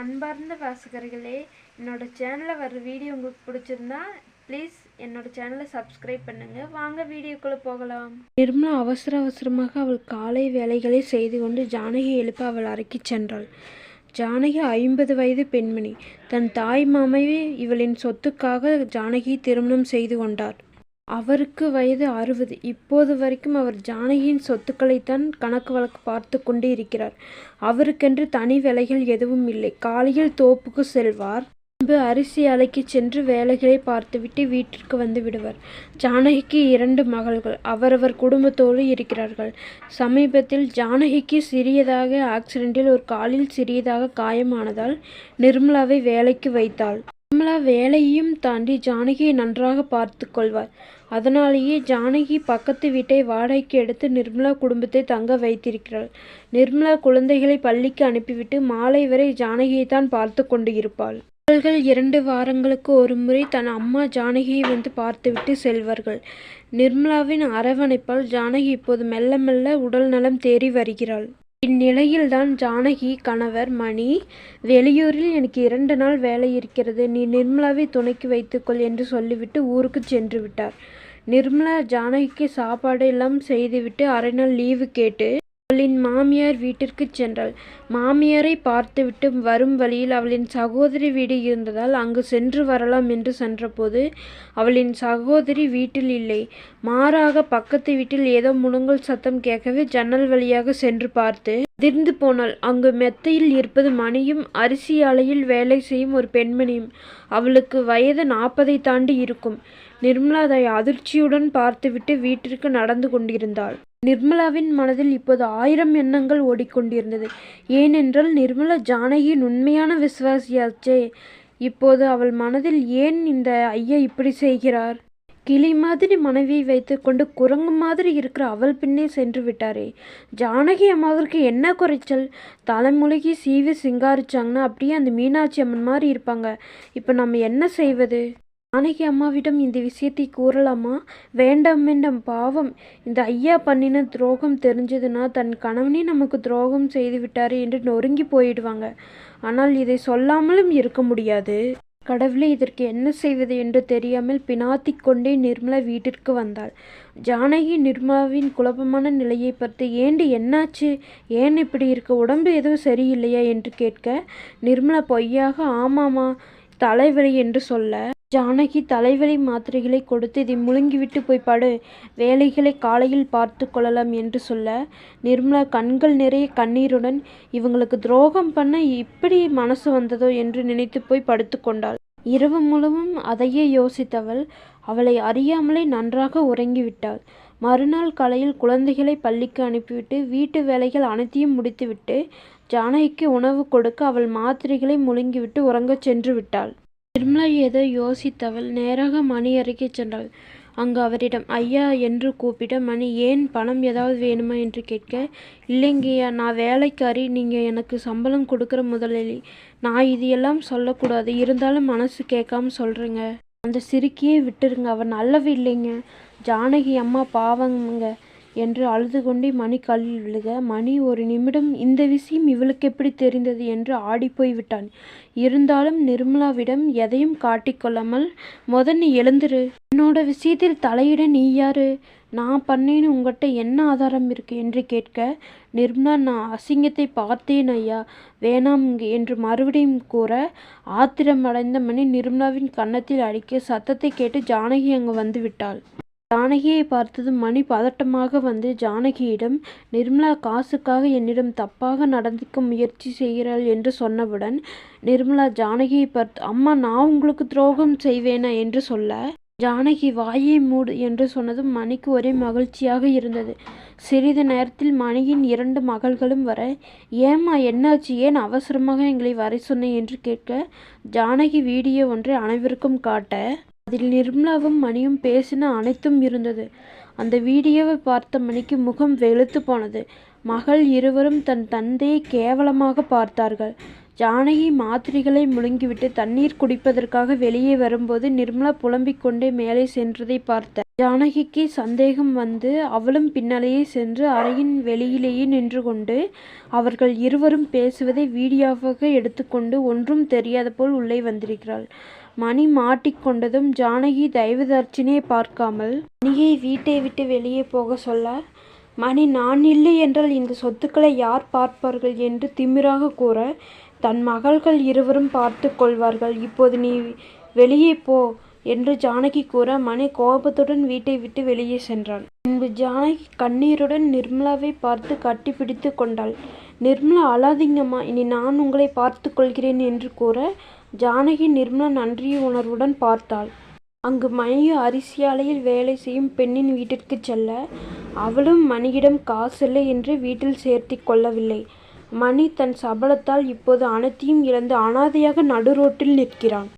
அன்பார்ந்த வாசகர்களே என்னோட சேனலில் வர வீடியோ உங்களுக்கு பிடிச்சிருந்தா ப்ளீஸ் என்னோட சேனலை சப்ஸ்கிரைப் பண்ணுங்க. வாங்க வீடியோக்குள்ளே போகலாம். நிர்மலா அவசர அவசரமாக அவள் காலை வேலைகளை செய்து கொண்டு ஜானகி எழுப்ப அவள் அறைக்கு சென்றாள். ஜானகி ஐம்பது வயது பெண்மணி. தன் தாய் மாமையே இவளின் சொத்துக்காக ஜானகி திருமணம் செய்து கொண்டார். அவருக்கு வயது அறுபது. இப்போது வரைக்கும் அவர் ஜானகியின் சொத்துக்களைத்தான் கணக்கு வழக்கு பார்த்து கொண்டு இருக்கிறார். அவருக்கென்று தனி வேலைகள் எதுவும் இல்லை. காலையில் தோப்புக்கு செல்வார். பின்பு அரிசி அலைக்கு சென்று வேலைகளை பார்த்துவிட்டு வீட்டிற்கு வந்து விடுவார். ஜானகிக்கு இரண்டு மகள்கள். அவரவர் குடும்பத்தோடு இருக்கிறார்கள். சமீபத்தில் ஜானகிக்கு சிறியதாக ஆக்சிடென்ட்டில் ஒரு காலில் சிறியதாக காயமானதால் நிர்மலாவை வேலைக்கு வைத்தாள். நிர்மலா வேலையையும் தாண்டி ஜானகியை நன்றாக பார்த்து கொள்வார். அதனாலேயே ஜானகி பக்கத்து வீட்டை வாடகைக்கு எடுத்து நிர்மலா குடும்பத்தை தங்க வைத்திருக்கிறாள். நிர்மலா குழந்தைகளை பள்ளிக்கு அனுப்பிவிட்டு மாலை வரை ஜானகியை தான் பார்த்து கொண்டு இருப்பாள். அவர்கள் இரண்டு வாரங்களுக்கு ஒரு முறை தன் அம்மா ஜானகியை வந்து பார்த்துவிட்டு செல்வார்கள். நிர்மலாவின் அரவணைப்பால் ஜானகி இப்போது மெல்ல மெல்ல உடல் நலம் தேறி வருகிறாள். இந்நிலையில்தான் ஜானகி கணவர் மணி வெளியூரில் எனக்கு இரண்டு நாள் வேலை இருக்கிறது. நீ நிர்மலாவை துணைக்கு வைத்துக்கொள் என்று சொல்லிவிட்டு ஊருக்கு சென்று விட்டார். நிர்மலா ஜானகிக்கு சாப்பாடு எல்லாம் செய்துவிட்டு அரை நாள் லீவு கேட்டு அவளின் மாமியார் வீட்டிற்கு சென்றாள். மாமியாரை பார்த்துவிட்டு வரும் வழியில் அவளின் சகோதரி வீடு இருந்ததால் அங்கு சென்று வரலாம் என்று சென்றபோது அவளின் சகோதரி வீட்டில் இல்லை. மாறாக பக்கத்து வீட்டில் ஏதோ முழங்கல் சத்தம் கேட்கவே ஜன்னல் வழியாக சென்று பார்த்து அதிர்ந்து போனாள். அங்கு மெத்தையில் இருப்பது மணியும் அரிசி ஆலையில் வேலை செய்யும் ஒரு பெண்மணியும். அவளுக்கு வயது நாற்பதை தாண்டி இருக்கும். நிர்மலா அதை அதிர்ச்சியுடன் பார்த்துவிட்டு வீட்டிற்கு நடந்து கொண்டிருந்தாள். நிர்மலாவின் மனதில் இப்போது ஆயிரம் எண்ணங்கள் ஓடிக்கொண்டிருந்தது. ஏனென்றால் நிர்மலா ஜானகியின் உண்மையான விசுவாசியாச்சே. இப்போது அவள் மனதில் ஏன் இந்த ஐயா இப்படி செய்கிறார்? கிளி மாதிரி மனைவியை வைத்துக்கொண்டு குரங்கு மாதிரி இருக்கிற அவள் பின்னே சென்று விட்டாரே. ஜானகி அம்மாவிற்கு என்ன குறைச்சல்? தலைமுழுகி சீவி சிங்காரிச்சாங்கன்னா அப்படியே அந்த மீனாட்சி அம்மன் மாதிரி இருப்பாங்க. இப்போ நம்ம என்ன செய்வது? ஜானகி அம்மாவிடம் இந்த விஷயத்தை கூறலாமா? வேண்டாம் வேண்டாம் பாவம். இந்த ஐயா பண்ணின துரோகம் தெரிஞ்சதுன்னா தன் கணவனே நமக்கு துரோகம் செய்து விட்டாரு என்று நொறுங்கி போயிடுவாங்க. ஆனால் இதை சொல்லாமலும் இருக்க முடியாது. கடவுளே இதற்கு என்ன செய்வது என்று தெரியாமல் பினாத்தி கொண்டே நிர்மலா வீட்டிற்கு வந்தாள். ஜானகி நிர்மலாவின் குழப்பமான நிலையை பார்த்து ஏண்டி என்னாச்சு? ஏன் இப்படி இருக்க? உடம்பு எதுவும் சரியில்லையா? என்று கேட்க நிர்மலா பொய்யாக ஆமாமா தலைவலி என்று சொல்ல ஜானகி தலைவலி மாத்திரைகளை கொடுத்து இதை முழுங்கிவிட்டு போய் படு வேலைகளை காலையில் பார்த்து கொள்ளலாம் என்று சொல்ல நிர்மலா கண்கள் நிறைய கண்ணீருடன் இவங்களுக்கு துரோகம் பண்ண இப்படி மனசு வந்ததோ? என்று நினைத்து போய் படுத்து கொண்டாள். இரவு முழுவதும் அதையே யோசித்தவள் அவளை அறியாமலே நன்றாக உறங்கிவிட்டாள் மறுநாள் காலையில் குழந்தைகளை பள்ளிக்கு அனுப்பிவிட்டு வீட்டு வேலைகள் அனைத்தையும் முடித்துவிட்டு ஜானகிக்கு உணவு கொடுக்க அவள் மாத்திரைகளை முழுங்கிவிட்டு உறங்கச் சென்று விட்டாள். நிர்மலா ஏதோ யோசித்தவள். நேராக மணி அறைக்கு சென்றாள். அங்கு அவரிடம் ஐயா என்று கூப்பிட மணி ஏன் பணம் ஏதாவது வேணுமா? என்று கேட்க இல்லைங்கய்யா நான் வேலைக்காரி. நீங்கள் எனக்கு சம்பளம் கொடுக்குற முதலாளி நான் இது எல்லாம் சொல்லக்கூடாது. இருந்தாலும் மனசு கேட்காம சொல்கிறேங்க அந்த சிரிக்கியே விட்டுருங்க. அவன் நல்லவ இல்லைங்க. ஜானகி அம்மா பாவங்க. என்று அழுதுகொண்டே மணி கல்லில் விழுக மணி ஒரு நிமிடம். இந்த விஷயம் இவளுக்கு எப்படி தெரிந்தது? என்று ஆடிப்போய் விட்டான் இருந்தாலும் நிர்மலாவிடம் எதையும் காட்டிக்கொள்ளாமல் முதல் நீ எழுந்துரு. என்னோட விஷயத்தில் தலையிட நீ யாரு? நான் பண்ணேன்னு உங்கள்கிட்ட என்ன ஆதாரம் இருக்கு? என்று கேட்க நிர்மலா நான் அசிங்கத்தை பார்த்தேன் ஐயா. வேணாம் என்று மறுபடியும் கூற ஆத்திரம் அடைந்த மணி நிர்மலாவின் கன்னத்தில் அடிக்க சத்தத்தை கேட்டு ஜானகி அங்கு வந்து விட்டாள். ஜானகியை பார்த்ததும் மணி பதட்டமாக வந்து ஜானகியிடம் நிர்மலா காசுக்காக என்னிடம் தப்பாக நடந்துக்க முயற்சி செய்கிறாள் என்று சொன்னவுடன் நிர்மலா ஜானகியை பார்த்து அம்மா நான் உங்களுக்கு துரோகம் செய்வேனா? என்று சொல்ல ஜானகி வாயை மூடு என்று சொன்னதும் மணிக்கு ஒரே மகிழ்ச்சியாக இருந்தது. சிறிது நேரத்தில் மணியின் இரண்டு மகள்களும் வர ஏம்மா என்னாச்சு? ஏன் அவசரமாக எங்களை வர சொன்னேன் என்று கேட்க ஜானகி வீடியோ ஒன்றை அனைவருக்கும் காட்ட அதில் நிர்மலாவும் மணியும் பேசின அனைத்தும் இருந்தது. அந்த வீடியோவை பார்த்த மணிக்கு முகம் வெளுத்து போனது. மகள் இருவரும் தன் தந்தையை கேவலமாக பார்த்தார்கள். ஜானகி மாத்திரைகளை முழுங்கிவிட்டு தண்ணீர் குடிப்பதற்காக வெளியே வரும்போது நிர்மலா புலம்பிக் கொண்டே மேலே சென்றதை பார்த்த ஜானகிக்கு சந்தேகம் வந்து அவளும் பின்னாலேயே சென்று அறையின் வெளியிலேயே நின்று கொண்டு அவர்கள் இருவரும் பேசுவதை வீடியோவாக எடுத்துக்கொண்டு ஒன்றும் தெரியாத போல் உள்ளே வந்திருக்கிறாள். மணி மாட்டிக்கொண்டதும் ஜானகி தயவுதர்ச்சினியை பார்க்காமல் மணியை வீட்டை விட்டு வெளியே போக சொல்ல மணி நான் இல்லை என்றால் இந்த சொத்துக்களை யார் பார்ப்பார்கள் என்று திமிராக கூற தன் மகள்கள் இருவரும் பார்த்து கொள்வார்கள். இப்போது நீ வெளியே போ என்று ஜானகி கூற மணி கோபத்துடன் வீட்டை விட்டு வெளியே சென்றான். பின்பு ஜானகி கண்ணீருடன் நிர்மலாவை பார்த்து கட்டிப்பிடித்து கொண்டாள். நிர்மலா அழாதீங்கம்மா இனி நான் உங்களை பார்த்து கொள்கிறேன் என்று கூற ஜானகி நிர்மலா நன்றி உணர்வுடன் பார்த்தாள். அங்கு மணி அரிசியாலையில் வேலை செய்யும் பெண்ணின் வீட்டிற்கு செல்ல அவளும் மணியிடம் காசில்லை என்று வீட்டில் சேர்த்தி கொள்ளவில்லை. மணி தன் சபலத்தால் இப்போது அனைத்தையும் இழந்து அனாதையாக நடு ரோட்டில் நிற்கிறான்.